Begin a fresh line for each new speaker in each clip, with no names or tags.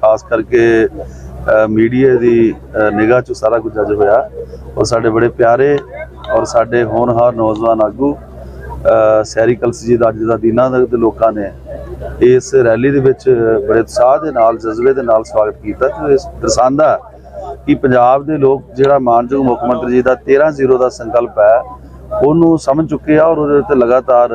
ਖਾਸ ਕਰਕੇ ਮੀਡੀਆ ਦੀ ਨਿਗਾਹ 'ਚ ਸਾਰਾ ਕੁਝ ਅੱਜ ਹੋਇਆ। ਔਰ ਸਾਡੇ ਬੜੇ ਪਿਆਰੇ ਔਰ ਸਾਡੇ ਹੋਣਹਾਰ ਨੌਜਵਾਨ ਆਗੂ ਅ, ਸੈਰੀ ਕਲਸੀ ਜੀ ਦਾ ਅੱਜ ਦਾ ਦੀਨਾ ਨਗਰ ਦੇ ਲੋਕਾਂ ਨੇ ਇਸ ਰੈਲੀ ਦੇ ਵਿੱਚ ਬੜੇ ਉਤਸ਼ਾਹ ਦੇ ਨਾਲ ਜਜ਼ਬੇ ਦੇ ਨਾਲ ਸਵਾਗਤ ਕੀਤਾ ਤੇ ਇਸ ਦਰਸਾਉਂਦਾ ਕਿ ਪੰਜਾਬ ਦੇ ਲੋਕ ਜਿਹੜਾ ਮਾਨਯੋਗ ਮੁੱਖ ਮੰਤਰੀ ਜੀ ਦਾ 13-0 ਦਾ ਸੰਕਲਪ ਹੈ ਉਹਨੂੰ ਸਮਝ ਚੁੱਕੇ ਆ ਔਰ ਉਹਦੇ ਉੱਤੇ ਲਗਾਤਾਰ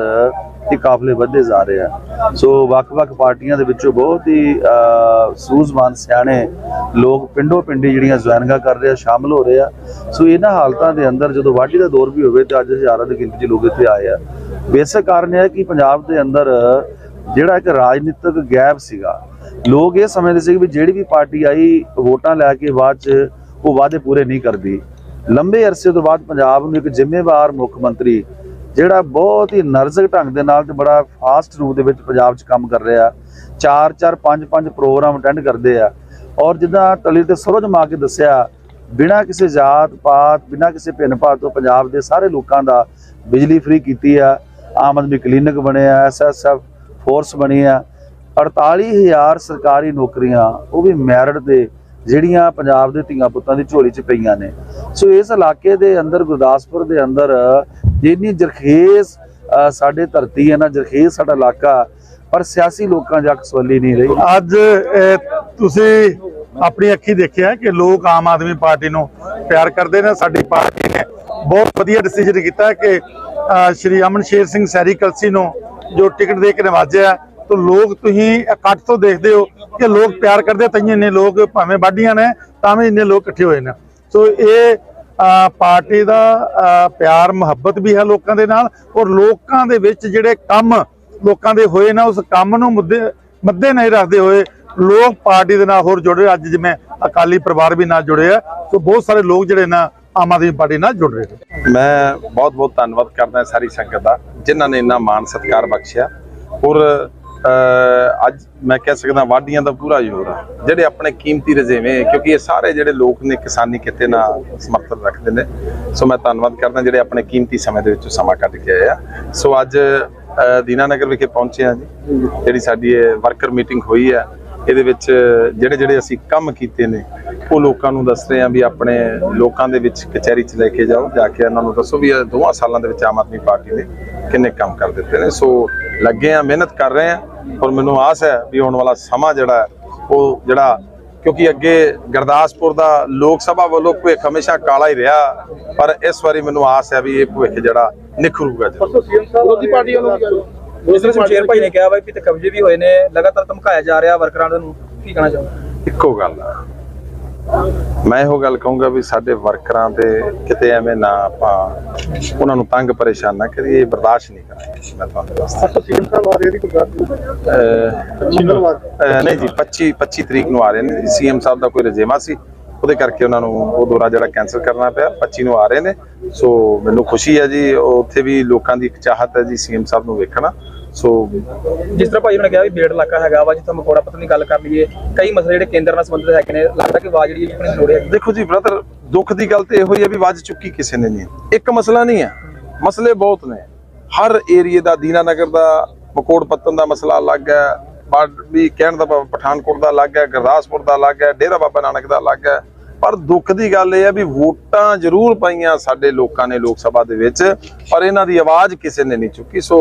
ਇਹ ਕਾਫਲੇ ਵਧਦੇ ਜਾ ਰਹੇ ਆ। ਸੋ ਵੱਖ-ਵੱਖ ਪਾਰਟੀਆਂ ਦੇ ਵਿੱਚੋਂ ਬਹੁਤ ਹੀ ਅ, ਸੂਝਵਾਨ ਸਿਆਣੇ ਲੋਕ ਪਿੰਡੋਂ ਪਿੰਡੀ ਜਿਹੜੀਆਂ ਜੁਆਇਨਗਾ ਕਰ ਰਹੇ ਆ ਸ਼ਾਮਲ ਹੋ ਰਹੇ ਆ। ਸੋ ਇਹਨਾਂ ਹਾਲਤਾਂ ਦੇ ਅੰਦਰ ਜਦੋਂ ਵਾਢੀ ਦਾ ਦੌਰ ਵੀ ਹੋਵੇ ਤੇ ਅੱਜ ਹਜ਼ਾਰਾਂ ਦੀ ਗਿਣਤੀ 'ਚ ਲੋਕ ਇੱਥੇ ਆਏ ਆ। ਬੇਸਿਕ ਕਾਰਨ ਇਹ ਹੈ ਕਿ ਪੰਜਾਬ ਦੇ ਅੰਦਰ ਜਿਹੜਾ ਇੱਕ ਰਾਜਨੀਤਿਕ ਗੈਪ ਸੀਗਾ ਲੋਕ ਇਹ ਸਮਝਦੇ ਸੀ ਕਿ ਵੀ ਜਿਹੜੀ ਵੀ ਪਾਰਟੀ ਆਈ ਵੋਟਾਂ ਲੈ ਕੇ ਬਾਅਦ ਚ ਉਹ ਵਾਅਦੇ ਪੂਰੇ ਨਹੀਂ ਕਰਦੀ। ਲੰਬੇ ਅਰਸੇ ਤੋਂ ਬਾਅਦ ਪੰਜਾਬ ਨੂੰ ਇੱਕ ਜ਼ਿੰਮੇਵਾਰ ਮੁੱਖ ਮੰਤਰੀ, ਜਿਹੜਾ ਬਹੁਤ ਹੀ ਨਰਜ਼ਕ ਢੰਗ ਦੇ ਨਾਲ ਤੇ ਬੜਾ ਫਾਸਟ ਰੂਪ ਦੇ ਵਿੱਚ ਪੰਜਾਬ 'ਚ ਕੰਮ ਕਰ ਰਿਹਾ, ਚਾਰ ਚਾਰ, ਪੰਜ ਪੰਜ ਪ੍ਰੋਗਰਾਮ ਅਟੈਂਡ ਕਰਦੇ ਆ। ਔਰ ਜਿੱਦਾਂ ਤਲੀ ਤੇ ਸਰੋਜ ਮਾ ਕੇ ਦੱਸਿਆ, ਬਿਨਾਂ ਕਿਸੇ ਜਾਤ, ਪਾਤ, ਬਿਨਾਂ ਕਿਸੇ ਭਿੰਨ ਭਾਤ ਤੋਂ ਪੰਜਾਬ ਦੇ ਸਾਰੇ ਲੋਕਾਂ ਦਾ ਬਿਜਲੀ ਫ੍ਰੀ ਕੀਤੀ ਆ। ਆਮ ਆਦਮੀ ਕਲੀਨਿਕ ਬਣਿਆ ਐਸਐਸਐਫ ਫੋਰਸ ਬਣੀ ਆ। 48000 ਸਰਕਾਰੀ ਨੌਕਰੀਆਂ, ਉਹ ਵੀ ਮੈਰਿਟ ਦੇ ਜਿਹੜੀਆਂ ਪੰਜਾਬ ਦੇ ਧੀਆਂ ਪੁੱਤਾਂ ਦੀ ਝੋਲੀ 'ਚ ਪਈਆਂ ਨੇ। ਸੋ ਇਸ ਇਲਾਕੇ ਦੇ ਅੰਦਰ, ਗੁਰਦਾਸਪੁਰ ਦੇ ਅੰਦਰ, ਜਿੰਨੀ ਜਰਖੇਜ਼ ਸਾਡੇ ਧਰਤੀ ਹੈ ਨਾ, ਜਰਖੇਜ਼ ਸਾਡਾ ਇਲਾਕਾ, ਪਰ ਸਿਆਸੀ ਲੋਕਾਂ ਜੱਕ ਸਵੱਲੀ ਨਹੀਂ ਰਹੀ।
ਅੱਜ ਤੁਸੀਂ ਆਪਣੀ ਅੱਖੀ ਦੇਖਿਆ ਕਿ ਲੋਕ ਆਮ ਆਦਮੀ ਪਾਰਟੀ ਨੂੰ ਪਿਆਰ ਕਰਦੇ ਨੇ, ਸਾਡੀ ਪਾਰਟੀ ਨੇ ਬਹੁਤ ਵਧੀਆ ਡਿਸੀਜਨ ਕੀਤਾ ਕਿ ਸ਼੍ਰੀ ਅਮਨ ਸ਼ੇਰ ਸਿੰਘ ਸੈਰੀ ਕਲਸੀ ਨੂੰ ਜੋ ਟਿਕਟ ਦੇ ਕੇ ਨਵਾਜਿਆ ਤਾਂ ਲੋਕ ਤੁਸੀਂ ਇਕੱਠ ਤੋਂ ਦੇਖਦੇ ਹੋ ਕਿ ਲੋਕ ਪਿਆਰ ਕਰਦੇ ਤਈਆਂ ਨੇ ਲੋਕ ਭਾਵੇਂ ਵਾਢੀਆਂ ਨੇ ਤਾਂ ਵੀ ਇੰਨੇ ਲੋਕ ਇਕੱਠੇ ਹੋਏ ਨੇ। ਸੋ ਇਹ ਪਾਰਟੀ ਦਾ ਪਿਆਰ, ਮੁਹੱਬਤ ਵੀ ਹੈ ਲੋਕਾਂ ਦੇ ਨਾਲ ਔਰ ਲੋਕਾਂ ਦੇ ਵਿੱਚ ਜਿਹੜੇ ਕੰਮ ਲੋਕਾਂ ਦੇ ਹੋਏ ਨਾ, ਉਸ ਕੰਮ ਨੂੰ ਮੁੱਦੇ, ਮੱਦੇ ਨਹੀਂ ਰੱਖਦੇ ਹੋਏ ਲੋਕ ਪਾਰਟੀ ਦੇ ਨਾਲ ਹੋਰ ਜੁੜੇ ਅੱਜ ਜਿਵੇਂ ਅਕਾਲੀ ਪਰਿਵਾਰ ਵੀ ਨਾਲ ਜੁੜੇ ਆ। ਸੋ ਬਹੁਤ ਸਾਰੇ ਲੋਕ ਜਿਹੜੇ ਨਾ, ਆਮ ਆਦਮੀ ਪਾਰਟੀ ਨਾਲ ਜੁੜ ਰਹੇ ਨੇ।
ਮੈਂ ਬਹੁਤ ਬਹੁਤ ਧੰਨਵਾਦ ਕਰਦਾ ਸਾਰੀ ਸੰਗਤ ਦਾ, ਜਿਨ੍ਹਾਂ ਨੇ ਇੰਨਾ ਮਾਣ ਸਤਿਕਾਰ ਬਖਸ਼ਿਆ ਔਰ ਅੱਜ ਮੈਂ ਕਹਿ ਸਕਦਾ ਵਾਢੀਆਂ ਦਾ ਪੂਰਾ ਜ਼ੋਰ ਆ। ਜਿਹੜੇ ਆਪਣੇ ਕੀਮਤੀ ਰਜੇਵੇਂ ਕਿਉਂਕਿ ਇਹ ਸਾਰੇ ਜਿਹੜੇ ਲੋਕ ਨੇ ਕਿਸਾਨੀ ਕਿਤੇ ਨਾ ਸਮਰਥਨ ਰੱਖਦੇ ਨੇ। ਸੋ ਮੈਂ ਧੰਨਵਾਦ ਕਰਦਾ ਜਿਹੜੇ ਆਪਣੇ ਕੀਮਤੀ ਸਮੇਂ ਦੇ ਵਿੱਚ ਸਮਾਂ ਕੱਢ ਕੇ ਆਏ ਆ। ਸੋ ਅੱਜ ਦੀਨਾਨਗਰ ਵਿਖੇ ਪਹੁੰਚੇ ਆ ਜੀ, ਜਿਹੜੀ ਸਾਡੀ ਇਹ ਵਰਕਰ ਮੀਟਿੰਗ ਹੋਈ ਆ। ਇਹਦੇ ਵਿੱਚ ਜਿਹੜੇ ਜਿਹੜੇ ਅਸੀਂ ਕੰਮ ਕੀਤੇ ਨੇ, ਉਹ ਲੋਕਾਂ ਨੂੰ ਦੱਸ ਰਹੇ ਆ ਵੀ ਆਪਣੇ ਲੋਕਾਂ ਦੇ ਵਿੱਚ ਕਚਹਿਰੀ 'ਚ ਲੈ ਕੇ ਜਾਓ, ਜਾ ਕੇ ਉਹਨਾਂ ਨੂੰ ਦੱਸੋ ਵੀ ਇਹ ਦੋਵਾਂ ਸਾਲਾਂ ਦੇ ਵਿੱਚ ਆਮ ਆਦਮੀ ਪਾਰਟੀ ਨੇ ਕਿੰਨੇ ਕੰਮ ਕਰ ਦਿੱਤੇ ਨੇ। ਸੋ ਲੱਗੇ ਆ ਮਿਹਨਤ ਕਰ ਰਹੇ ਆ ਔਰ ਮੈਨੂੰ ਆਸ ਹੈ ਵੀ ਆਉਣ ਵਾਲਾ ਸਮਾਂ ਜਿਹੜਾ ਉਹ ਜਿਹੜਾ ਕਿਉਂਕਿ ਅੱਗੇ ਗੁਰਦਾਸਪੁਰ ਦਾ ਲੋਕ ਸਭਾ ਵੱਲੋਂ ਭਵਿੱਖ ਹਮੇਸ਼ਾ ਕਾਲਾ ਹੀ ਰਿਹਾ ਪਰ ਇਸ ਵਾਰੀ ਮੈਨੂੰ ਆਸ ਹੈ ਵੀ ਇਹ ਭਵਿੱਖ ਜਿਹੜਾ ਨਿਖਰੂਗਾ ਜ਼ਰੂਰ।
ਵਿਰੋਧੀ ਪਾਰਟੀ ਵੱਲੋਂ ਸ਼ਮਸ਼ੇਰ ਭਾਈ ਨੇ ਕਿਹਾ ਵਾ ਵੀ ਤੇ ਕਬਜ਼ੇ ਵੀ ਹੋਏ ਨੇ ਲਗਾਤਾਰ ਧਮਕਾਇਆ ਜਾ ਰਿਹਾ ਵਰਕਰਾਂ ਨੂੰ ਕੀ ਕਹਿਣਾ ਚਾਹੁੰਦੇ
ਇੱਕੋ ਗੱਲ ਆ। ਮੈਂ ਇਹੋ ਗੱਲ ਕਹੂੰਗਾ ਵੀ ਸਾਡੇ ਵਰਕਰਾਂ ਦੇ ਕਿਤੇ ਐਵੇਂ ਨਾ ਆਪਾਂ ਉਹਨਾਂ ਨੂੰ ਤੰਗ ਪਰੇਸ਼ਾਨ ਨਾ ਕਰੀਏ ਬਰਦਾਸ਼ਤ ਨਹੀਂ ਕਰਾਂਗੇ। ਮੈਂ ਤੁਹਾਨੂੰ ਦੱਸਦਾ। ਨਹੀਂ ਜੀ 25 25 ਤਰੀਕ ਨੂੰ ਆ ਰਹੇ ਨੇ ਸੀਐਮ ਸਾਹਿਬ ਦਾ ਕੋਈ ਰਜੇਮਾ ਸੀ ਉਹਦੇ ਕਰਕੇ ਉਹਨਾਂ ਨੂੰ ਉਹ ਦੌਰਾ ਜਿਹੜਾ ਕੈਨਸਲ ਕਰਨਾ ਪਿਆ। 25 ਨੂੰ ਆ ਰਹੇ ਨੇ। ਸੋ ਮੈਨੂੰ ਖੁਸ਼ੀ ਹੈ ਜੀ ਉੱਥੇ ਵੀ ਲੋਕਾਂ ਦੀ ਇੱਕ ਚਾਹਤ ਹੈ ਜੀ ਸੀਐਮ ਸਾਹਿਬ ਨੂੰ ਵੇਖਣਾ। ਸੋ
ਜਿਸ ਤਰ੍ਹਾਂ ਭਾਈ ਉਹਨਾਂ ਕਿਹਾ ਵੀ ਬੇੜ ਇਲਾਕਾ ਹੈਗਾ ਵਾ, ਜਿੱਥੇ ਮਕੋੜਾ ਪਤਨੀ ਗੱਲ ਕਰ ਲਈਏ, ਕਈ ਮਸਲੇ ਜਿਹੜੇ ਕੇਂਦਰ ਨਾਲ ਸੰਬੰਧਿਤ ਹੈਗੇ ਨੇ, ਲੱਗਦਾ ਕਿ ਆਵਾਜ਼ ਜਿਹੜੀ ਆਪਣੀ ਲੋੜ ਹੈ।
ਦੇਖੋ ਜੀ ਬ੍ਰਦਰ ਦੁੱਖ ਦੀ ਗੱਲ ਤੇ ਇਹੋ ਹੀ ਹੈ ਵੀ ਵੱਜ ਚੁੱਕੀ ਕਿਸੇ ਨੇ ਨਹੀਂ। ਇੱਕ ਮਸਲਾ ਨਹੀਂ ਹੈ। ਮਸਲੇ ਬਹੁਤ ਨੇ। ਹਰ ਏਰੀਏ ਦਾ, ਦੀਨਾਨਗਰ ਦਾ, ਮਕੋੜ ਪੱਤਨ ਦਾ ਮਸਲਾ ਅਲੱਗ ਹੈ। ਵੀ ਕਹਿਣ ਦਾ ਪਠਾਨਕੋਟ ਦਾ ਅਲੱਗ ਹੈ, ਗੁਰਦਾਸਪੁਰ ਦਾ ਅਲੱਗ ਹੈ, ਡੇਰਾ ਬਾਬਾ ਨਾਨਕ ਦਾ ਅਲੱਗ ਹੈ। ਪਰ ਦੁੱਖ ਦੀ ਗੱਲ ਇਹ ਹੈ ਵੀ ਵੋਟਾਂ ਜ਼ਰੂਰ ਪਾਈਆਂ ਸਾਡੇ ਲੋਕਾਂ ਨੇ ਲੋਕ ਸਭਾ ਦੇ ਵਿੱਚ, ਪਰ ਇਹਨਾਂ ਦੀ ਆਵਾਜ਼ ਕਿਸੇ ਨੇ ਨਹੀਂ ਚੁੱਕੀ। ਸੋ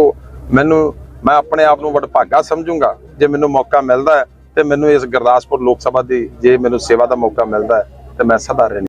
ਮੈਨੂੰ, ਮੈਂ ਆਪਣੇ ਆਪ ਨੂੰ ਵਡਭਾਗਾ ਸਮਝੂੰਗਾ, ਜੇ ਮੈਨੂੰ ਮੌਕਾ ਮਿਲਦਾ ਹੈ, ਤੇ ਮੈਨੂੰ ਇਸ ਗੁਰਦਾਸਪੁਰ ਲੋਕ ਸਭਾ ਦੀ, ਜੇ ਮੈਨੂੰ ਸੇਵਾ ਦਾ ਮੌਕਾ ਮਿਲਦਾ ਹੈ, ਤੇ ਮੈਂ ਸਦਾ ਰਹਿਣ